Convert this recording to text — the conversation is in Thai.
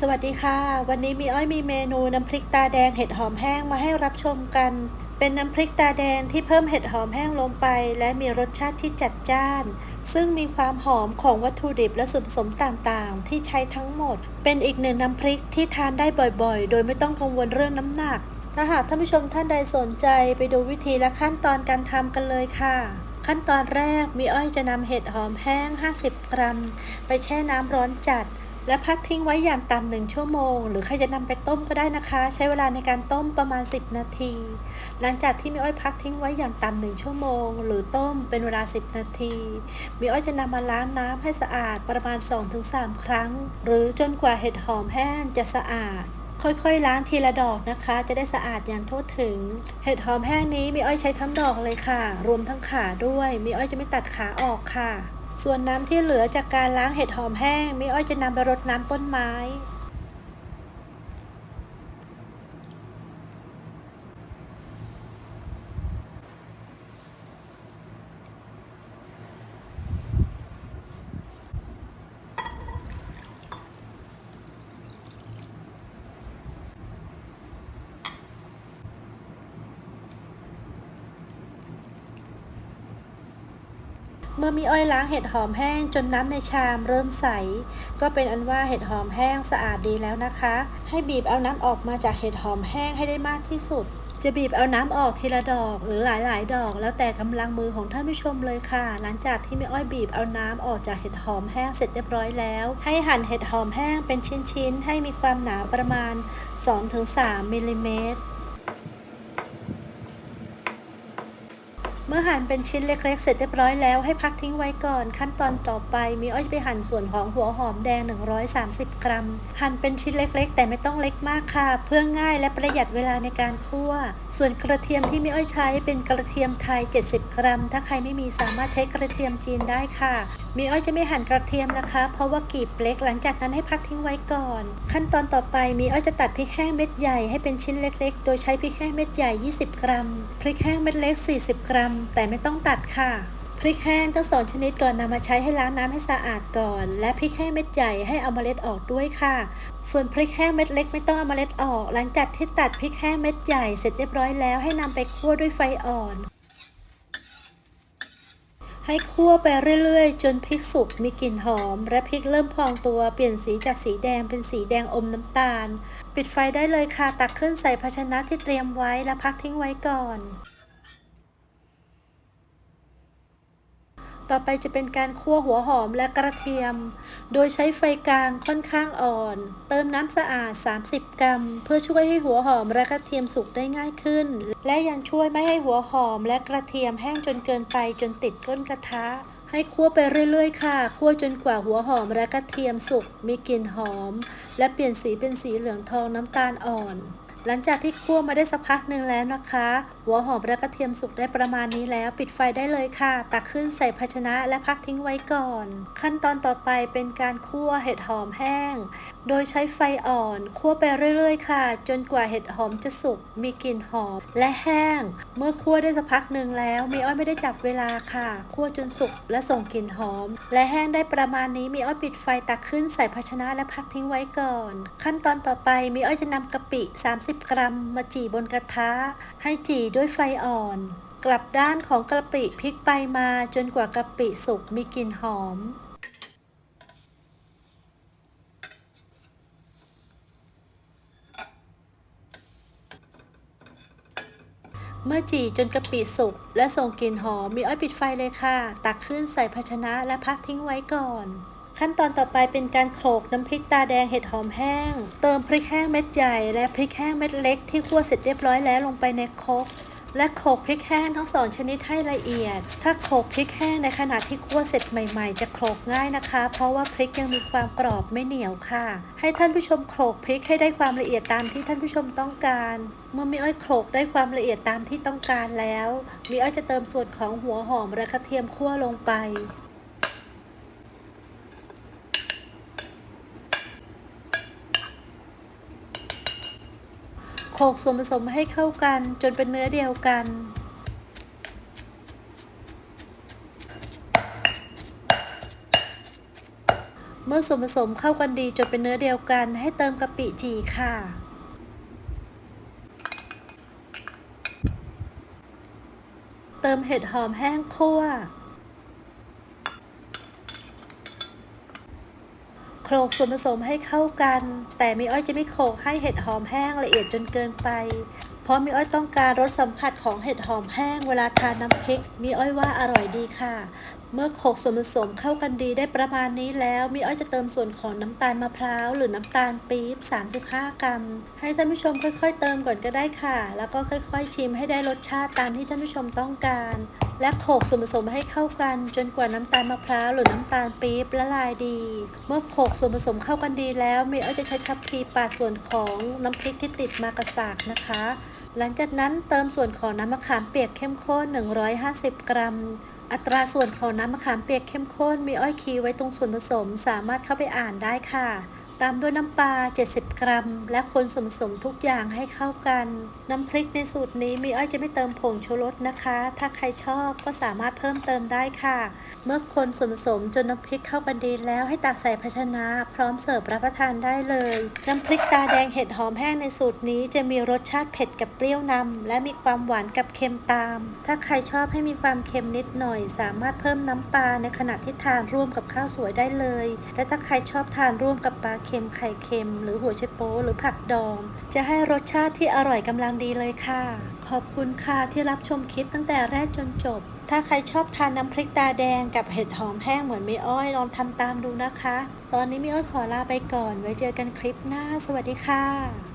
สวัสดีค่ะ วันนี้มีอ้อยมีเมนูน้ำพริกตาแดงเห็ดหอมแห้งมาให้รับชมกัน เป็นน้ำพริกตาแดงที่เพิ่มเห็ดหอมแห้งลงไป และมีรสชาติที่จัดจ้าน ซึ่งมีความหอมของวัตถุดิบและส่วนผสมต่างๆ ที่ใช้ทั้งหมด เป็นอีกหนึ่งน้ำพริกที่ทานได้บ่อยๆ โดยไม่ต้องกังวลเรื่องน้ำหนัก ถ้าหากท่านผู้ชมท่านใดสนใจไปดูวิธีและขั้นตอนการทำกันเลยค่ะขั้นตอนแรกมีอ้อยจะนำเห็ดหอมแห้ง 50 กรัม ไปแช่น้ำร้อนจัด และพักทิ้งไว้อย่างต่ำหนึ่งชั่วโมง หรือใครจะนำไปต้มก็ได้นะคะ ใช้เวลาในการต้มประมาณ 10 นาที หลังจากที่มีอ้อยพักทิ้งไว้อย่างต่ำหนึ่งชั่วโมง หรือต้มเป็นเวลา 10 นาที มีอ้อยจะนำมาล้างน้ำให้สะอาดประมาณ 2-3 ครั้ง หรือจนกว่าเห็ดหอมแห้งจะสะอาดค่อยๆ ล้างทีละดอกนะคะ จะได้สะอาดอย่างทั่วถึง เห็ดหอมแห้งนี้มีอ้อยใช้ทั้งดอกเลยค่ะ รวมทั้งขาด้วย มีอ้อยจะไม่ตัดขาออกค่ะ ส่วนน้ำที่เหลือจากการล้างเห็ดหอมแห้งมิอ้อยจะนำไปรดน้ำต้นไม้ มื่อมีอ้อยล้างเห็ดหอมแห้งจนน้ำในชามเริ่มใส ก็เป็นอันว่าเห็ดหอมแห้งสะอาดดีแล้วนะคะ ให้บีบเอาน้ำออกมาจากเห็ดหอมแห้งให้ได้มากที่สุด จะบีบเอาน้ำออกทีละดอกหรือหลายๆ ดอก แล้วแต่กำลังมือของท่านผู้ชมเลยค่ะ หลังจากที่แม่อ้อยบีบเอาน้ำออกจากเห็ดหอมแห้งเสร็จเรียบร้อยแล้ว ให้หั่นเห็ดหอมแห้งเป็นชิ้นๆ ให้มีความหนาประมาณ 2-3มิลลิเมตร มื่อหั่นเป็นชิ้นเล็กๆ เสร็จเรียบร้อยแล้วให้พักทิ้งไว้ก่อน ขั้นตอนต่อไปมีอ้อยจะไปหั่นส่วนของหัวหอมแดง 130 กรัม หั่นเป็นชิ้นเล็กๆ แต่ไม่ต้องเล็กมากค่ะ เพื่อง่ายและประหยัดเวลาในการคั่ว ส่วนกระเทียมที่มีอ้อยใช้เป็นกระเทียมไทย 70 กรัม ถ้าใครไม่มีสามารถใช้กระเทียมจีนได้ค่ะ มีอ้อยจะไม่หั่นกระเทียมนะคะ เพราะว่ากลีบเล็กหลังจากนั้นให้พักทิ้งไว้ก่อน ขั้นตอนต่อไปมีอ้อยจะตัดพริกแห้งเม็ดใหญ่ให้เป็นชิ้นเล็ก ๆ โดยใช้พริกแห้งเม็ดใหญ่ 20 กรัม พริกแห้งเม็ดเล็ก 40 กรัม แต่ไม่ต้องตัดค่ะพริกแห้งทั้งสองชนิดก่อนนำมาใช้ให้ล้างน้ำให้สะอาดก่อน และพริกแห้งเม็ดใหญ่ให้เอาเมล็ดออกด้วยค่ะ ส่วนพริกแห้งเม็ดเล็กไม่ต้องเอาเมล็ดออก หลังจากที่ตัดพริกแห้งเม็ดใหญ่เสร็จเรียบร้อยแล้วให้นำไปคั่วด้วยไฟอ่อน ให้คั่วไปเรื่อยๆ จนพริกสุกมีกลิ่นหอม และพริกเริ่มพองตัวเปลี่ยนสีจากสีแดงเป็นสีแดงอมน้ำตาล ปิดไฟได้เลยค่ะ ตักขึ้นใส่ภาชนะที่เตรียมไว้และพักทิ้งไว้ก่อน ต่อไปจะเป็นการคั่วหัวหอมและกระเทียม โดยใช้ไฟกลางค่อนข้างอ่อน เติมน้ำสะอาด 30 กรัม เพื่อช่วยให้หัวหอมและกระเทียมสุกได้ง่ายขึ้น และยังช่วยไม่ให้หัวหอมและกระเทียมแห้งจนเกินไปจนติดก้นกระทะให้คั่วไปเรื่อยๆ ค่ะ คั่วจนกว่าหัวหอมและกระเทียมสุก มีกลิ่นหอม และเปลี่ยนสีเป็นสีเหลืองทองน้ำตาลอ่อน หลังจากที่คั่วมาได้สักพักหนึ่งแล้วนะคะ หัวหอมและกระเทียมสุกได้ประมาณนี้แล้ว ปิดไฟได้เลยค่ะ ตักขึ้นใส่ภาชนะและพักทิ้งไว้ก่อน ขั้นตอนต่อไปเป็นการคั่วเห็ดหอมแห้ง โดยใช้ไฟอ่อนคั่วไปเรื่อยๆ ค่ะ จนกว่าเห็ดหอมจะสุกมีกลิ่นหอมและแห้ง เมื่อคั่วได้สักพักหนึ่งแล้วมีอ้อยไม่ได้จับเวลาค่ะ คั่วจนสุกและส่งกลิ่นหอม และแห้งได้ประมาณนี้มีอ้อยปิดไฟตักขึ้นใส่ภาชนะและพักทิ้งไว้ก่อน ขั้นตอนต่อไปมีอ้อยจะนำกะปิ 30กรัม มาจี่บนกระทะ ให้จี่ด้วยไฟอ่อน กลับด้านของกะปิพลิกไปมาจนกว่ากะปิสุกมีกลิ่นหอมเมื่อจี่จนกะปิสุกและส่งกลิ่นหอมมีอ้อยปิดไฟเลยค่ะ ตักขึ้นใส่ภาชนะและพักทิ้งไว้ก่อน ขั้นตอนต่อไปเป็นการโขลกน้ำพริกตาแดงเห็ดหอมแห้ง เติมพริกแห้งเม็ดใหญ่ และพริกแห้งเม็ดเล็กที่คั่วเสร็จเรียบร้อยแล้วลงไปในครกและโขลกพริกแห้งทั้งสองชนิดให้ละเอียด ถ้าโขลกพริกแห้งในขณะที่คั่วเสร็จใหม่ ๆ จะโขลกง่ายนะคะ เพราะว่าพริกยังมีความกรอบไม่เหนียวค่ะ ให้ท่านผู้ชมโขลกพริกให้ได้ความละเอียดตามที่ท่านผู้ชมต้องการ เมื่อมีอ้อยโขลกได้ความละเอียดตามที่ต้องการแล้ว มีอ้อยจะเติมส่วนของหัวหอมและกระเทียมคั่วลงไป ลกส่วนผสมให้เข้ากันจนเป็นเนื้อเดียวกัน เมื่อส่วนผสมเข้ากันดีจนเป็นเนื้อเดียวกัน ให้เติมกะปิจีค่ะเติมเห็ดหอมแห้งคั่ว โขลกส่วนผสมให้เข้ากัน แต่มีอ้อยจะไม่โขลกให้เห็ดหอมแห้งละเอียดจนเกินไป เพราะมีอ้อยต้องการรสสัมผัสของเห็ดหอมแห้งเวลาทานน้ำพริก มีอ้อยว่าอร่อยดีค่ะ เมื่อโขกส่วนผสมเข้ากันดีได้ประมาณนี้แล้วมีอ้อยจะเติมส่วนของน้ำตาลมะพร้าวหรือน้ำตาลปี๊บ 35 กรัม ให้ท่านผู้ชมค่อยๆ เติมก่อนก็ได้ค่ะ แล้วก็ค่อยๆ ชิมให้ได้รสชาติตามที่ท่านผู้ชมต้องการ และโขกส่วนผสมให้เข้ากัน จนกว่าน้ำตาลมะพร้าวหรือน้ำตาลปี๊บละลายดี เมื่อโขกส่วนผสมเข้ากันดีแล้วมีอ้อยจะใช้ทัพพีปาดส่วนของน้ำพริกที่ติดมากระสากนะคะ หลังจากนั้นเติมส่วนของน้ำมะขามเปียกเข้มข้น 150 กรัม อัตราส่วนของน้ำมะขามเปียกเข้มข้นมีอ้อยคีไว้ตรงส่วนผสม สามารถเข้าไปอ่านได้ค่ะ ตามด้วยน้ำปลา 70 กรัม และคนส่วนผสมทุกอย่างให้เข้ากัน น้ำพริกในสูตรนี้มีอ้อยจะไม่เติมผงชูรสนะคะ ถ้าใครชอบก็สามารถเพิ่มเติมได้ค่ะ เมื่อคนส่วนผสมจนน้ำพริกเข้ากันดีแล้วให้ตักใส่ภาชนะ พร้อมเสิร์ฟรับประทานได้เลย น้ำพริกตาแดงเห็ดหอมแห้งในสูตรนี้จะมีรสชาติเผ็ดกับเปรี้ยวนำและมีความหวานกับเค็มตาม ถ้าใครชอบให้มีความเค็มนิดหน่อย สามารถเพิ่มน้ำปลาในขณะที่ทานร่วมกับข้าวสวยได้เลย และถ้าใครชอบทานร่วมกับปลาเค็มไข่เค็ม หรือหัวไชโป๊หรือผักดอง จะให้รสชาติที่อร่อยกำลังดีเลยค่ะ ขอบคุณค่ะที่รับชมคลิปตั้งแต่แรกจนจบ ถ้าใครชอบทานน้ำพริกตาแดงกับเห็ดหอมแห้งเหมือนมีอ้อยลองทำตามดูนะคะ ตอนนี้มีอ้อยขอลาไปก่อน ไว้เจอกันคลิปหน้า สวัสดีค่ะ